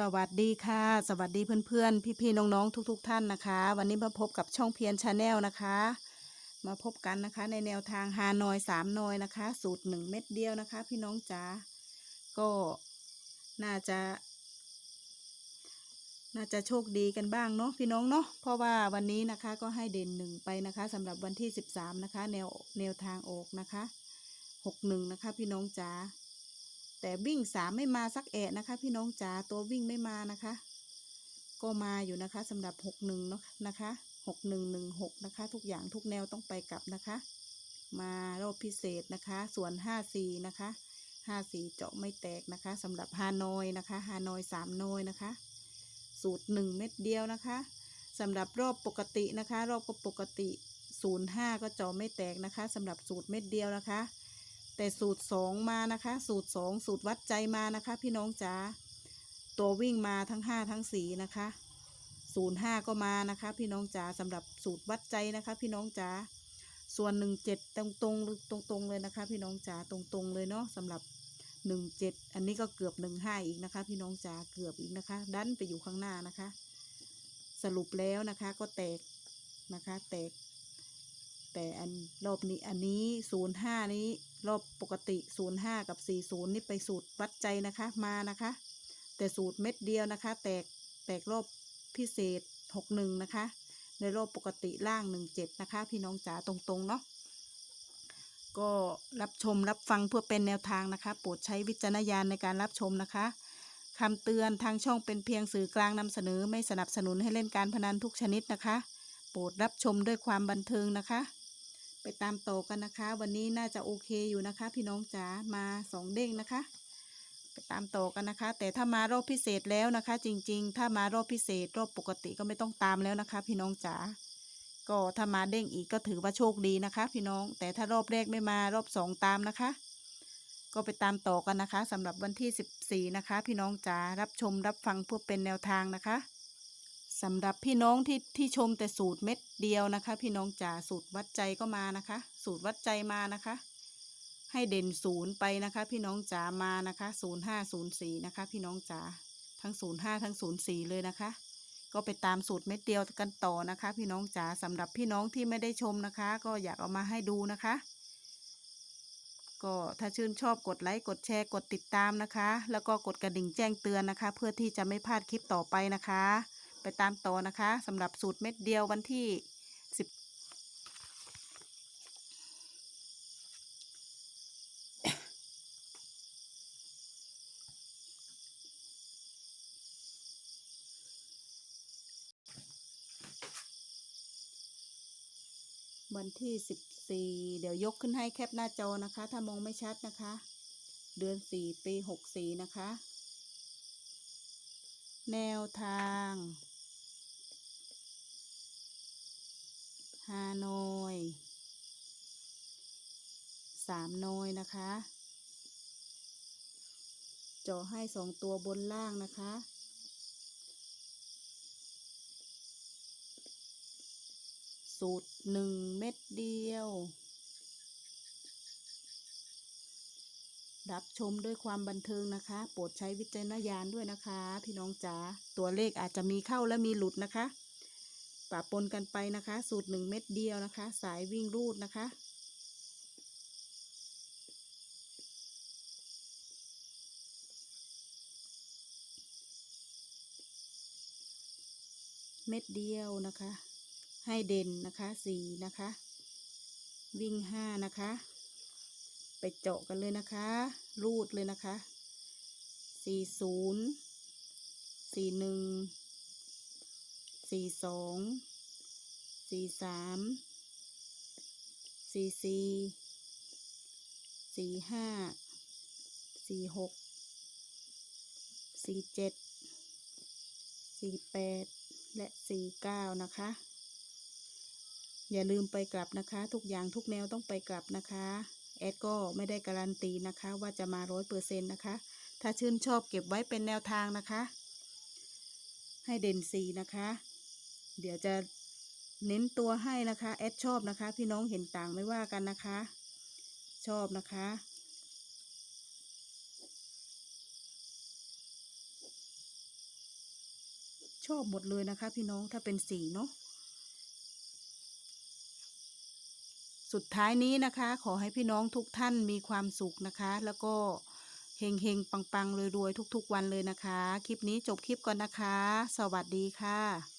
สวัสดีค่ะ สวัสดีเพื่อนๆ พี่ๆ น้องๆ ทุก ๆ ท่านนะคะ วันนี้มาพบกับช่องเพียนชาแนลนะคะ มาพบกันนะคะในแนวทางฮานอยสามนอยนะคะ สูตรหนึ่งเม็ดเดียวนะคะ พี่น้องจ๋าก็น่าจะ น่าจะโชคดีกันบ้างเนาะพี่น้องเนาะเพราะว่าวันนี้นะคะก็ให้เด่นหนึ่งไปนะคะสำหรับวันที่สิบสามนะคะ แนวแนวทางออกนะคะหกหนึ่งนะคะ พี่น้องจ๋า แต่วิ่งสามไม่มาสักแอะนะคะ พี่น้องจ๋าตัววิ่งไม่มานะคะ ก็มาอยู่นะคะสำหรับหกหนึ่งเนาะนะคะหกหนึ่งหนึ่งหกนะคะ ทุกอย่างทุกแนวต้องไปกลับนะคะ มารอบพิเศษนะคะ ส่วนห้าสี่นะคะห้าสี่เจาะไม่แตกนะคะสำหรับฮานอยนะคะฮานอยสามนอยนะคะ สูตรหนึ่งเม็ดเดียวนะคะสำหรับรอบปกตินะคะ รอบก็ปกติศูนย์ห้าก็เจาะไม่แตกนะคะสำหรับสูตรเม็ดเดียวนะคะ แต่สูตรสองมานะคะ สูตรสองสูตรวัดใจมานะคะ พี่น้องจ๋าตัววิ่งมาทั้งห้าทั้งสี่นะคะศูนย์ห้าก็มานะคะ พี่น้องจ๋าสำหรับสูตรวัดใจนะคะ พี่น้องจ๋าส่วนหนึ่งเจ็ดตรงตรงตรงตรงเลยนะคะ พี่น้องจ๋าตรงตรงๆเลยเนาะสำหรับหนึ่งเจ็ดอันนี้ก็เกือบหนึ่งห้าอีกนะคะ พี่น้องจ๋าเกือบอีกนะคะ ดันไปอยู่ข้างหน้านะคะ สรุปแล้วนะคะก็แตกนะคะ แตก แต่อันรอบนี้อันนี้ศูนย์ห้านี้รอบปกติศูนย์ห้ากับสี่ศูนย์นี่ไปสูตรวัดใจนะคะมานะคะ แต่สูตรเม็ดเดียวนะคะ แตกแตกรอบพิเศษหกหนึ่งนะคะ ในรอบปกติล่างหนึ่งเจ็ดนะคะ พี่น้องจ๋าตรงๆเนาะก็รับชมรับฟังเพื่อเป็นแนวทางนะคะ โปรดใช้วิจารณญาณในการรับชมนะคะคำเตือนทางช่องเป็นเพียงสื่อกลางนำเสนอไม่สนับสนุนให้เล่นการพนันทุกชนิดนะคะ โปรดรับชมด้วยความบันเทิงนะคะ ไปตามต่อกันนะคะ วันนี้น่าจะโอเคอยู่นะคะ พี่น้องจ๋ามาสองเด้งนะคะ ไปตามต่อกันนะคะ แต่ถ้ามารอบพิเศษแล้วนะคะ จริง ๆ ถ้ามารอบพิเศษรอบปกติก็ไม่ต้องตามแล้วนะคะ พี่น้องจ๋าก็ถ้ามาเด้งอีกก็ถือว่าโชคดีนะคะ พี่น้องแต่ถ้ารอบแรกไม่มารอบสองตามนะคะ ก็ไปตามต่อกันนะคะสำหรับวันที่ 14 นะคะ พี่น้องจ๋ารับชมรับฟังเพื่อเป็นแนวทางนะคะ สำหรับพี่น้องที่ที่ชมแต่สูตรเม็ดเดียวนะคะ พี่น้องจ๋าสูตรวัดใจก็มานะคะ สูตรวัดใจมานะคะ ให้เด่นศูนย์ไปนะคะ พี่น้องจ๋ามานะคะศูนย์ห้าศูนย์สี่นะคะ พี่น้องจ๋าทั้งศูนย์ห้าทั้งศูนย์สี่เลยนะคะ ก็ไปตามสูตรเม็ดเดียวกันต่อนะคะ พี่น้องจ๋าสำหรับพี่น้องที่ไม่ได้ชมนะคะ ก็อยากเอามาให้ดูนะคะ ก็ถ้าชื่นชอบกดไลค์กดแชร์กดติดตามนะคะ แล้วก็กดกระดิ่งแจ้งเตือนนะคะ เพื่อที่จะไม่พลาดคลิปต่อไปนะคะ ไปตามต่อนะคะสำหรับสูตรเม็ดเดียววันที่สิบวันที่สิบสี่เดี๋ยวยกขึ้นให้แคปหน้าจอนะคะ ถ้ามองไม่ชัดนะคะ เดือนสี่ปีหกสี่นะคะ แนวทาง ฮานอยสามนอยนะคะเจาะให้สองตัวบนล่างนะคะสูตรหนึ่งเม็ดเดียว รับชมด้วยความบันเทิงนะคะ โปรดใช้วิจารณญาณด้วยนะคะ พี่น้องจ๋าตัวเลขอาจจะมีเข้าและมีหลุดนะคะ ปะปนกันไปนะคะ สูตรหนึ่งเม็ดเดียวนะคะ สายวิ่งรูดนะคะ เม็ดเดียวนะคะ ให้เด่นนะคะสีนะคะ วิ่งห้านะคะ ไปเจาะกันเลยนะคะ รูดเลยนะคะสี่ศูนย์สี่หนึ่งสี่สอง สี่สามสี่สี่สี่ห้าสี่หกสี่เจ็ดสี่แปดและสี่เก้านะคะ อย่าลืมไปกลับนะคะ ทุกอย่างทุกแนวต้องไปกลับนะคะแอดก็ไม่ได้การันตีนะคะ ว่าจะมาร้อยเปอร์เซ็นต์นะคะ ถ้าชื่นชอบเก็บไว้เป็นแนวทางนะคะ ให้เด่นสีนะคะ เดี๋ยวจะ เน้นตัวให้นะคะแอดชอบนะคะ พี่น้องเห็นต่างไม่ว่ากันนะคะ ชอบนะคะชอบหมดเลยนะคะ พี่น้องถ้าเป็นสีเนาะสุดท้ายนี้นะคะ ขอให้พี่น้องทุกท่านมีความสุขนะคะ แล้วก็เฮงเฮงปังปังๆรวยทุก ๆ วันเลยนะคะ คลิปนี้จบคลิปก่อนนะคะ สวัสดีค่ะ